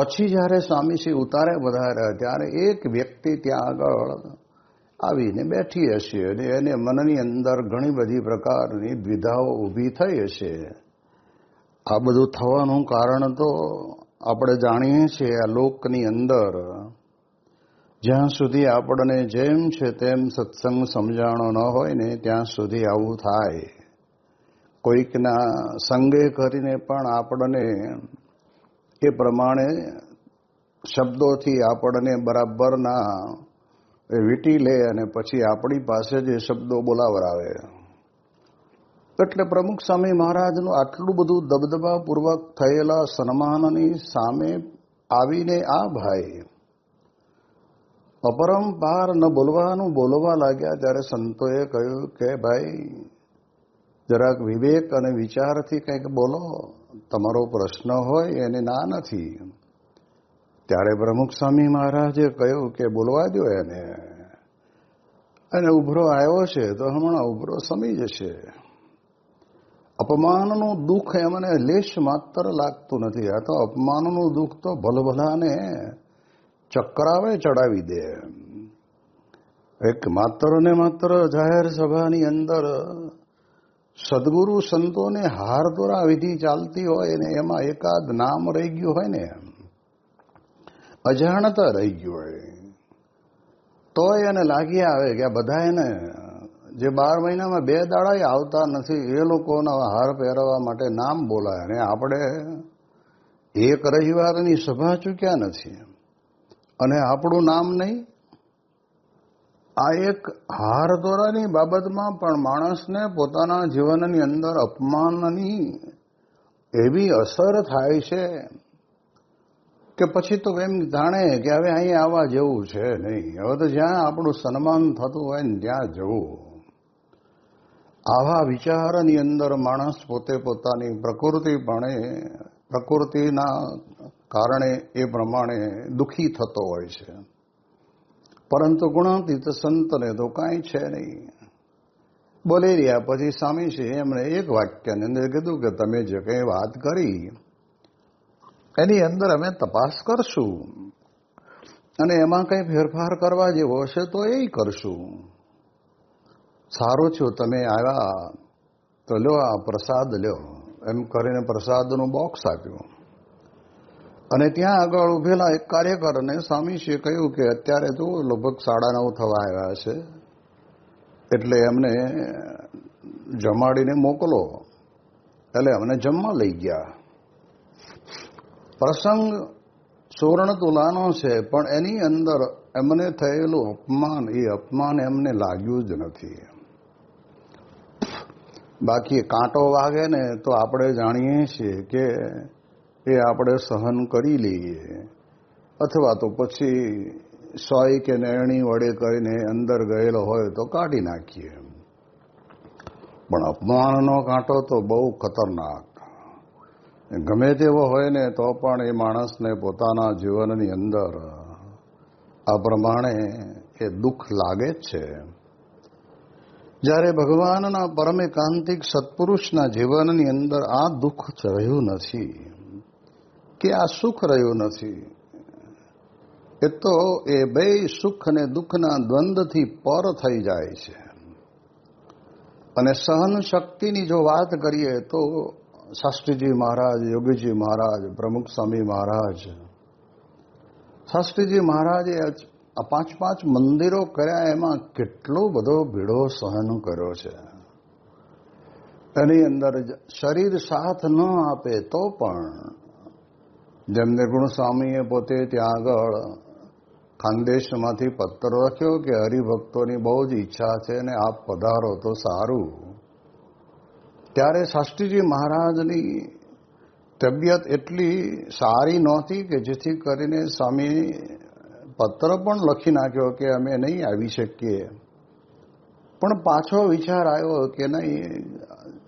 પછી જ્યારે સ્વામીશ્રી ઉતારે વધાર્યા ત્યારે એક વ્યક્તિ ત્યાં આગળ આવીને બેઠી હશે અને એને મનની અંદર ઘણી બધી પ્રકારની દ્વિધાઓ ઊભી થઈ હશે. આ બધું થવાનું કારણ તો આપણે જાણીએ છીએ આ લોકની અંદર. જ્યાં સુધી આપણને જેમ છે તેમ સત્સંગ સમજાણો ન હોય ને ત્યાં સુધી આવું થાય. કોઈકના સંગે કરીને પણ આપણને એ પ્રમાણે શબ્દોથી આપણને બરાબરના એ વીટી લે અને પછી આપણી પાસે જે શબ્દો બોલાવરાવે એટલે પ્રમુખ સ્વામી મહારાજનું આટલું બધું દબદબાપૂર્વક થયેલા સન્માનની સામે આવીને આ ભાઈ અપરંપાર ન બોલવાનું બોલવા લાગ્યા ત્યારે સંતોએ કહ્યું કે ભાઈ જરાક વિવેક અને વિચારથી કંઈક બોલો, તમારો પ્રશ્ન હોય એને ના નથી. ત્યારે પ્રમુખ સ્વામી મહારાજે કહ્યું કે બોલવા દો એને. અને ઉભરો આવ્યો છે તો હમણાં ઉભરો સમી જશે. અપમાનનું દુઃખ એમને લેશ માત્ર લાગતું નથી. આ તો અપમાનનું દુઃખ તો ભલભલાને ચક્રાવે ચડાવી દે. એક માત્ર ને માત્ર જાહેર સભાની અંદર સદગુરુ સંતોને હાર દ્વારા વિધિ ચાલતી હોય ને એમાં એકાદ નામ રહી ગયું હોય ને અજાણતા રહી ગયું હોય. તોય એને લાગી આવે કે આ બધા એને જે બાર મહિનામાં બે દાડા આવતા નથી, એ લોકોના હાર પહેરવા માટે નામ બોલાય અને આપણે એક રવિવારની સભા ચૂક્યા નથી. અને આપણું નામ નહીં આ એક હાર દોરાની બાબતમાં પણ માણસને પોતાના જીવનની અંદર અપમાનની એવી અસર થાય છે કે પછી તો એમ જાણે કે હવે અહીં આવવા જેવું છે નહીં. હવે તો જ્યાં આપણું સન્માન થતું હોય ને ત્યાં જવું. આવા વિચારની અંદર માણસ પોતે પોતાની પ્રકૃતિપણે પ્રકૃતિના કારણે એ પ્રમાણે દુઃખી થતો હોય છે. પરંતુ ગુણાતીત સંતને તો કાંઈ છે નહીં. બોલી રહ્યા પછી સ્વામીજી એમણે એક વાક્યની અંદર કીધું કે તમે જે કંઈ વાત કરી, એની અંદર અમે તપાસ કરશું. અને એમાં કંઈ ફેરફાર કરવા જેવો હશે તો એ કરશું. સારું છું તમે આવ્યા, તો લ્યો આ પ્રસાદ લ્યો. એમ કરીને પ્રસાદનું બોક્સ આપ્યું. અને ત્યાં આગળ ઉભેલા એક કાર્યકરને સ્વામીજીએ કહ્યું કે અત્યારે તો લગભગ સાડા નવ થવા આવ્યા છે. એટલે એમને જમાડીને મોકલો. એટલે અમને જમવા લઈ ગયા. પ્રસંગ સુવર્ણ તુલાનો છે, પણ એની અંદર એમને થયેલું અપમાન, એ અપમાન એમને લાગ્યું જ નથી. બાકી કાંટો વાગે ને તો આપણે જાણીએ છીએ કે એ આપણે સહન કરી લઈએ. અથવા તો પછી સોય કે નેણી વડે કરીને અંદર ગયેલો હોય તો કાઢી નાખીએ પણ અપમાનનો કાંટો તો બહુ ખતરનાક. ગમે તેવો હોય ને તો પણ એ માણસને પોતાના જીવનની અંદર આ પ્રમાણે એ દુઃખ લાગે છે. જ્યારે ભગવાનના પરમે કાંતિક સત્પુરુષના જીવનની અંદર આ દુઃખ રહ્યું નથી. કે આ સુખ રહ્યું નથી. એ તો એ બે સુખ અને દુઃખના દ્વંદથી પર થઈ જાય છે. અને સહન શક્તિની જો વાત કરીએ તો શાસ્ત્રીજી મહારાજ, યોગીજી મહારાજ, પ્રમુખ સ્વામી મહારાજ, શાસ્ત્રીજી મહારાજે આ પાંચ પાંચ મંદિરો કર્યા, એમાં કેટલો બધો ભીડો સહન કર્યો છે. એની અંદર શરીર સાથ ન આપે તો પણ જેમ નિર્ગુણ સ્વામીએ પોતે ત્યાં આગળ ખાનદેશમાંથી પત્ર લખ્યો કે હરિભક્તોની બહુ જ ઈચ્છા છે અને આપ પધારો તો સારું. ત્યારે શાસ્ત્રીજી મહારાજની તબિયત એટલી સારી નહોતી કે જેથી કરીને સ્વામી પત્ર પણ લખી નાખ્યો કે અમે નહીં આવી શકીએ. પણ પાછો વિચાર આવ્યો કે નહીં,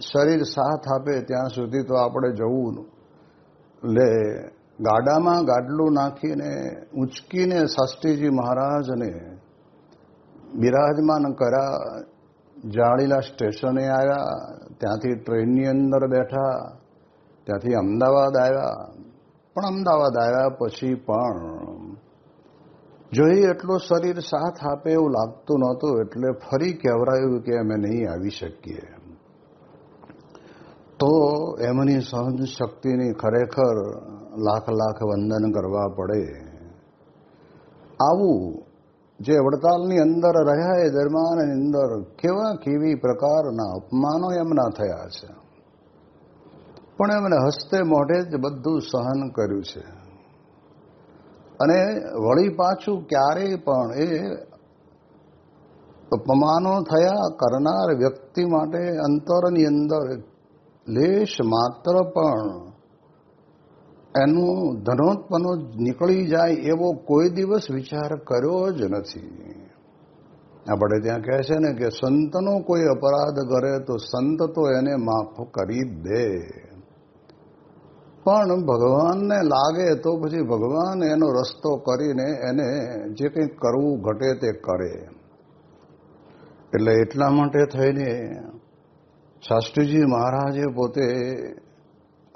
શરીર સાથ આપે ત્યાં સુધી તો આપણે જવું લે. ગાડામાં ગાડલું નાખીને ઉંચકીને શાસ્ત્રીજી મહારાજને બિરાજમાન કર્યા જાળીલા સ્ટેશને આવ્યા, ત્યાંથી ટ્રેનની અંદર બેઠા, ત્યાંથી અમદાવાદ આવ્યા, પણ અમદાવાદ આવ્યા પછી પણ જોઈએ એટલો શરીર સાથ આપે એવું લાગતું નહોતું, એટલે ફરી કહેવરાયું કે અમે નહીં આવી શકીએ. તો એમની સહન શક્તિની ખરેખર લાખ લાખ વંદન કરવા પડે. આવું જે વડતાલની અંદર રહ્યા એ દરમિયાન અંદર કેવા કેવી પ્રકારના અપમાનો એમના થયા છે. પણ એમને હસ્તે મોઢે જ બધું સહન કર્યું છે. અને વળી પાછું ક્યારેય પણ એ અપમાનો થયા કરનાર વ્યક્તિ માટે અંતરની અંદર લેશ માત્ર પણ એનું ધનોત્પનો નીકળી જાય એવો કોઈ દિવસ વિચાર કર્યો જ નથી. આપણે ત્યાં કહે છે ને કે સંતનો કોઈ અપરાધ કરે તો સંત તો એને માફ કરી દે. પણ ભગવાનને લાગે તો પછી ભગવાન એનો રસ્તો કરીને એને જે કંઈ કરવું ઘટે તે કરે. એટલે એટલા માટે થઈને શાસ્ત્રીજી મહારાજે પોતે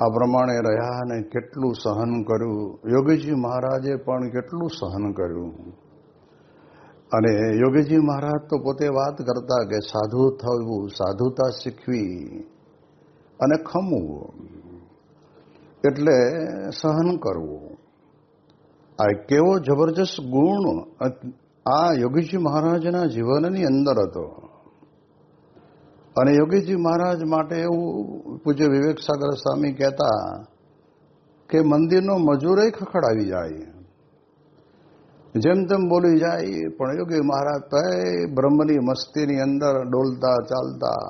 આ પ્રમાણે રહ્યા અને કેટલું સહન કર્યું. યોગીજી મહારાજે પણ કેટલું સહન કર્યું. અને યોગીજી મહારાજ તો પોતે વાત કરતા કે સાધુ થવું, સાધુતા શીખવી અને ખમવું. એટલે સહન કરવું. આ કેવો જબરજસ્ત ગુણ આ યોગીજી મહારાજના જીવનની અંદર હતો. અને યોગીજી મહારાજ માટે એવું પૂજ્ય વિવેક સાગર સ્વામી કહેતા કે મંદિરનો મજૂરે ખખડાવી જાય. જેમ તેમ બોલી જાય, પણ યોગી મહારાજ તો બ્રહ્મની મસ્તીની અંદર ડોલતા, ચાલતા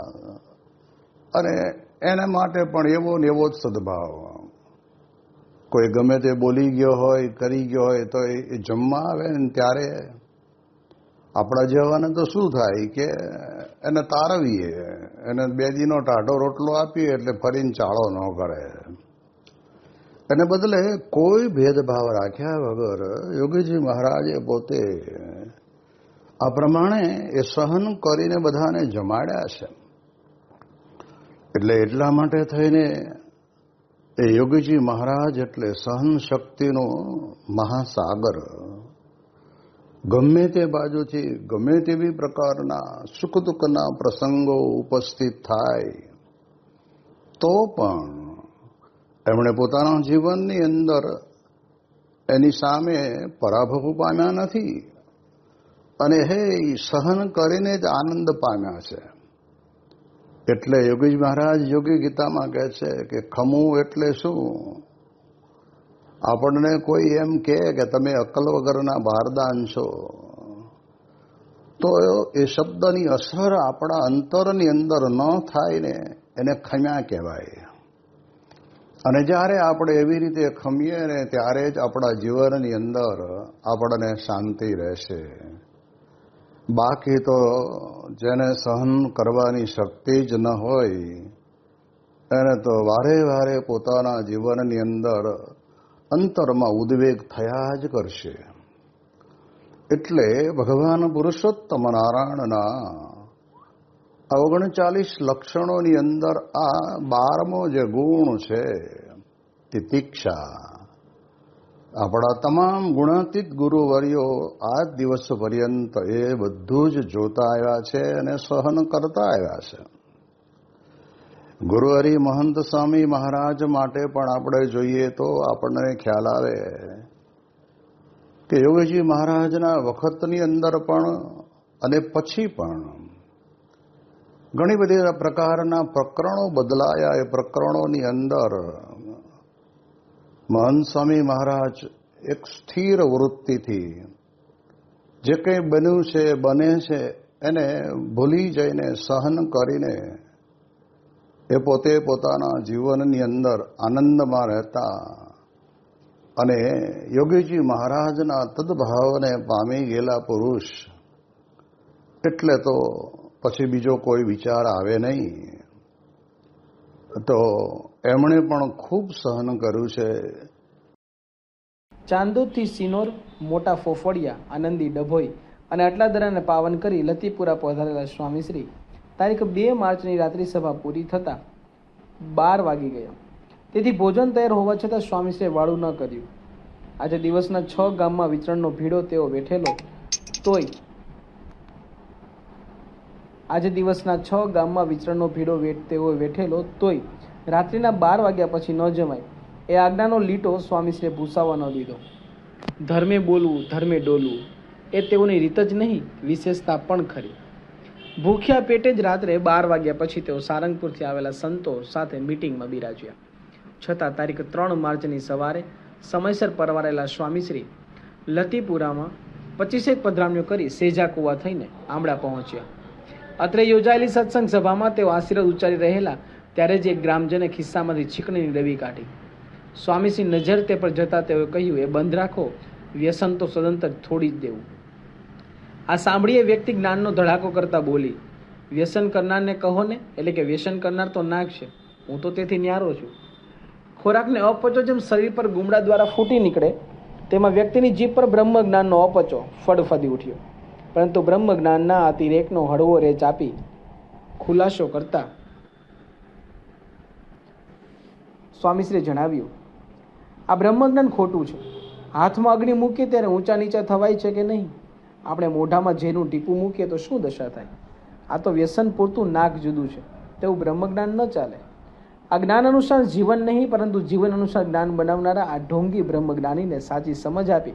અને એના માટે પણ એવો ને એવો જ સદભાવ. કોઈ ગમે તે બોલી ગયો હોય, કરી ગયો હોય તો એ જમવા આવે ને ત્યારે આપણા જેવાને તો શું થાય કે એને તારવીએ, એને બે દીનો ટાઢો રોટલો આપીએ એટલે ફરીને ચાળો ન કરે. એને બદલે કોઈ ભેદભાવ રાખ્યા વગર યોગીજી મહારાજે પોતે આ પ્રમાણે એ સહન કરીને બધાને જમાડ્યા છે. એટલે એટલા માટે થઈને એ યોગીજી મહારાજ એટલે સહન શક્તિનો મહાસાગર ગમે તે બાજુથી, ગમે તેવી પ્રકારના સુખ દુઃખના પ્રસંગો ઉપસ્થિત થાય, તો પણ એમણે પોતાના જીવનની અંદર એની સામે પરાભવ પામ્યા નથી. અને હે સહન કરીને જ આનંદ પામ્યા છે. એટલે યોગીજ મહારાજ યોગી ગીતામાં કહે છે કે ખમું એટલે શું? આપણને કોઈ એમ કહે કે તમે અકલ વગરના બહારદાન છો, તો એ શબ્દની અસર આપણા અંતરની અંદર ન થાય ને એને ખમ્યા કહેવાય. અને જ્યારે આપણે એવી રીતે ખમીએ ને ત્યારે જ આપણા જીવનની અંદર આપણને શાંતિ રહેશે. બાકી તો જેને સહન કરવાની શક્તિ જ ન હોય, એને તો વારે વારે પોતાના જીવનની અંદર અંતરમાં ઉદ્વેગ થયા જ કરશે. એટલે ભગવાન પુરુષોત્તમ નારાયણના ઓગણચાલીસ લક્ષણોની અંદર આ બારમો જે ગુણ છે તિતિક્ષા આપણા તમામ ગુણાતીત ગુરુવર્યો આ દિવસ પર્યંત એ બધું જ જોતા આવ્યા છે અને સહન કરતા આવ્યા છે. ગુરુહરિ મહંત સ્વામી મહારાજ માટે પણ આપણે જોઈએ તો આપણને ખ્યાલ આવે કે યોગીજી મહારાજના વખતની અંદર પણ અને પછી પણ ઘણી બધી પ્રકારના પ્રકરણો બદલાયા. એ પ્રકરણોની અંદર મહંત સ્વામી મહારાજ એક સ્થિર વૃત્તિથી જે કંઈ બન્યું છે, બને છે, એને ભૂલી જઈને સહન કરીને એ પોતે પોતાના જીવનની અંદર આનંદમાં રહેતા અને યોગીજી મહારાજના તદભાવને પામી ગયેલા પુરુષ એટલે તો પછી બીજો કોઈ વિચાર આવે નહીં. તો એમણે પણ ખૂબ સહન કર્યું છે. ચાંદોદથી સિનોર, મોટા ફોફડિયા, આનંદી ડભોઈ અને આટલા દરાને પાવન કરી લતીપુરા પધારેલા સ્વામીશ્રી તારીખ બે માર્ચની રાત્રિ સભા પૂરી થતાં બાર વાગી ગયા. તેથી ભોજન તૈયાર હોવા છતાં સ્વામીશ્રીએ વાળું ન કર્યું. આજે દિવસના છ ગામમાં વિતરણનો ભીડો તેઓ બેઠેલો તોય આજે દિવસના છ ગામમાં વિચરણનો ભીડો તેઓ વેઠેલો તોય રાત્રિના બાર વાગ્યા પછી ન જમાય એ આજ્ઞાનો લીટો સ્વામીશ્રીએ ભૂસાવા ન દીધો. ધર્મે બોલવું, ધર્મે ડોલવું, એ તેઓની રીત જ નહીં, વિશેષતા પણ ખરી. ભૂખ્યા પેટે જ રાત્રે બાર વાગ્યા પછી તેઓ સારંગપુરથી આવેલા સંતો સાથે મિટિંગમાં બિરાજ્યા. છતાં તારીખ ત્રણ માર્ચની સવારે સમયસર પરવારેલા સ્વામીશ્રી લતીપુરામાં પચીસેક પધરામણીઓ કરી સેજા કુવા થઈને આમળા પહોંચ્યા. અત્રે યોજાયેલી સત્સંગ સભામાં તેઓ આશીર્વાદ ઉચ્ચારી રહેલા ત્યારે જ એક ગ્રામજને ખિસ્સામાંથી છીકણીની ડબી કાઢી. સ્વામીશ્રી નજર તે પર જતા તેઓએ કહ્યું, એ બંધ રાખો, વ્યસન તો સદંતર થોડી જ દેવું. આ સાંભળીએ વ્યક્તિ જ્ઞાનનો ધડાકો કરતા બોલી, વ્યસન કરનારને કહો ને. એટલે કે, વ્યસન કરનાર તો નાગ છે. હું તો તેથી ન્યારો છું. ખોરાકને અપચો જેમ શરીર પર ગુમડા દ્વારા ફૂટી નીકળે, તેમાં વ્યક્તિની જીભ પર બ્રહ્મ જ્ઞાનનો અપચો ફડફદી ઉઠ્યો. પરંતુ બ્રહ્મ જ્ઞાનના અતિરેકનો હળવો રેચ આપી ખુલાસો કરતા સ્વામીશ્રીએ જણાવ્યું, આ બ્રહ્મજ્ઞાન ખોટું છે. હાથમાં અગ્નિ મૂકી ત્યારે ઊંચા નીચા થવાય છે કે નહીં? આપણે મોઢામાં ઝેરનું ટીપું મૂકીએ તો શું દશા થાય? આ તો વ્યસન પૂરતું નાક જુદું છે. તેવું બ્રહ્મજ્ઞાન ન ચાલે. આ જ્ઞાન અનુસાર જીવન નહીં, પરંતુ જીવન અનુસાર જ્ઞાન બનાવનારા આ ઢોંગી બ્રહ્મજ્ઞાનીને સાચી સમજ આપી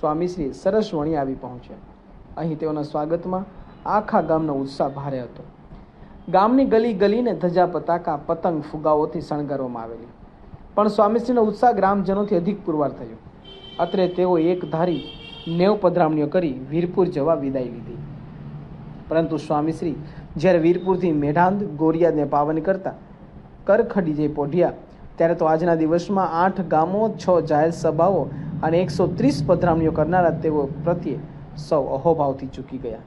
સ્વામીશ્રી સરસ વણી આવી પહોંચ્યા. અહીં તેઓના સ્વાગતમાં આખા ગામનો ઉત્સાહ ભારે હતો. ગામની ગલી ગલીને ધજા, પતાકા, પતંગ ફુગાઓથી શણગારવામાં આવેલી. પણ સ્વામીશ્રીનો ઉત્સાહ ગ્રામજનોથી અધિક પુરવાર થયો. અત્રે તેઓ એક ધારી નેવ પધરામણીઓ કરી વીરપુર જવા વિદાય લીધી. પરંતુ સ્વામીશ્રી જ્યારે વીરપુરથી મેઢાંદ ગોરિયાદને પાવન કરતા કરખડી જઈ પોઢિયા, ત્યારે તો આજના દિવસમાં આઠ ગામો, છ જાહેર સભાઓ અને એકસો ત્રીસ પધરામણીઓ કરનારા તેઓ પ્રત્યે સૌ અહોભાવથી ચૂકી ગયા.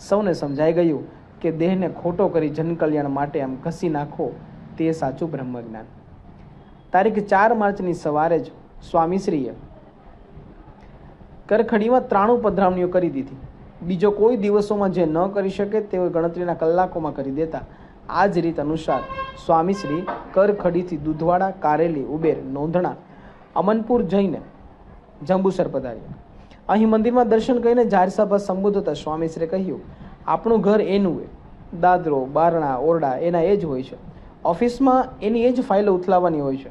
સૌને સમજાઈ ગયું કે દેહને ખોટો કરી જનકલ્યાણ માટે આમ ઘસી નાખો તે સાચું બ્રહ્મજ્ઞાન. તારીખ ચાર માર્ચની સવારે જ સ્વામીશ્રીએ કરખડીમાં ત્રાણું પધરામણીઓ કરી દીધી. બીજો કોઈ દિવસોમાં જે ન કરી શકે તેઓ ગણતરીના કલાકોમાં કરી દેતા. આ જ રીત અનુસાર સ્વામીશ્રી કરખડીથી દૂધવાડા, કારેલી, ઉબેર નોંધણા અમનપુર જઈને જંબુસર પધાર્યા. અહીં મંદિરમાં દર્શન કરીને જાહેર સભા સંબોધતા સ્વામીશ્રીએ કહ્યું, આપણું ઘર એનું એ દાદરો, બારણા, ઓરડા, એના એ જ હોય છે. ઓફિસમાં એની એ જ ફાઇલો ઉથલાવવાની હોય છે.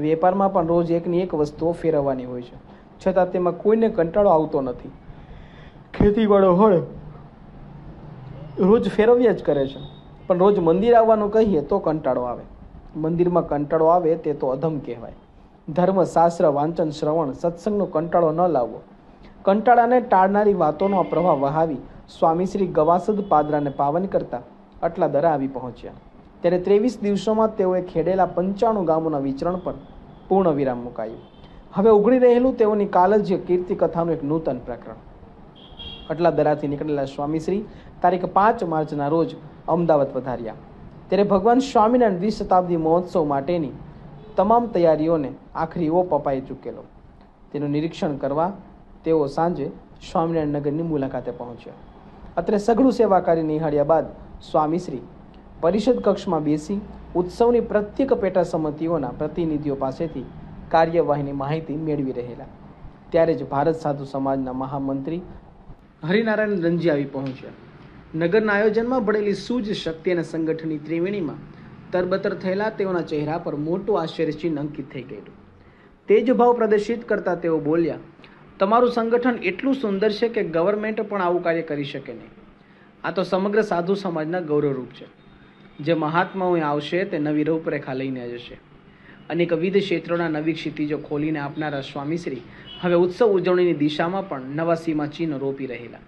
વેપારમાં પણ રોજ એકની એક વસ્તુઓ ફેરવવાની હોય છે. છતાં તેમાં કોઈને કંટાળો આવતો નથી. ખેતીવાળો હોય રોજ ફેરવ્યા જ કરે છે. પણ રોજ મંદિર આવવાનું કહીએ તો કંટાળો આવે. મંદિરમાં કંટાળો આવે તે તો અધમ કહેવાય. ધર્મ, શાસ્ત્ર, વાંચન, શ્રવણ, સત્સંગનો કંટાળો ન લાવવો. કંટાળાને ટાળનારી વાતોનો પ્રવાહ વહાવી સ્વામીશ્રી ગવાસદ પાદરાને પાવન કરતા આટલા દરા આવી પહોંચ્યા. ત્યારે ત્રેવીસ દિવસોમાં તેઓએ ખેડેલા પંચાણું ગામોના વિચરણ પર પૂર્ણ વિરામ મુકાયું. હવે ઉઘડી રહેલું તેઓની કાલજ્ય કીર્તિ કથાનું એક નૂતન પ્રકરણ. અટલા દરાથી નીકળેલા સ્વામીશ્રી તારીખ પાંચ માર્ચના રોજ અમદાવાદ પધાર્યા. ત્યારે ભગવાન સ્વામિનારાયણ દ્વિશતાબ્દી મહોત્સવ માટેની તમામ તૈયારીઓને આખરી ઓપ અપાઈ ચૂકેલો. તેનું નિરીક્ષણ કરવા તેઓ સાંજે સ્વામિનારાયણ નગરની મુલાકાતે પહોંચ્યા. અત્રે સઘળું સેવા કાર્ય નિહાળ્યા બાદ સ્વામીશ્રી પરિષદ કક્ષમાં બેસી ઉત્સવની પ્રત્યેક પેટા સમિતિઓના પ્રતિનિધિઓ પાસેથી કાર્યવાહીની માહિતી મેળવી રહેલા. ત્યારે જ ભારત સાધુ સમાજના મહામંત્રી હરિનારાયણ રંજી આવી પહોંચ્યા. નગરના આયોજનમાં ભળેલી સૂજ શક્તિ અને સંગઠનની ત્રિવેણીમાં તરબતર થયેલા તેઓના ચહેરા પર મોટું આશ્ચર્યચિહ્ન અંકિત થઈ ગયેલું. તે જ ભાવ પ્રદર્શિત કરતા તેઓ બોલ્યા, તમારું સંગઠન એટલું સુંદર છે કે ગવર્મેન્ટ પણ આવું કાર્ય કરી શકે નહીં. આ તો સમગ્ર સાધુ સમાજના ગૌરવરૂપ છે. જે મહાત્માઓ આવશે તે નવી રૂપરેખા લઈને જશે. અનેક વિવિધ ક્ષેત્રોના નવી ક્ષિતિજો ખોલીને આપનારા સ્વામીશ્રી હવે ઉત્સવ ઉજવણીની દિશામાં પણ નવા સીમા ચિહ્નો રોપી રહેલા.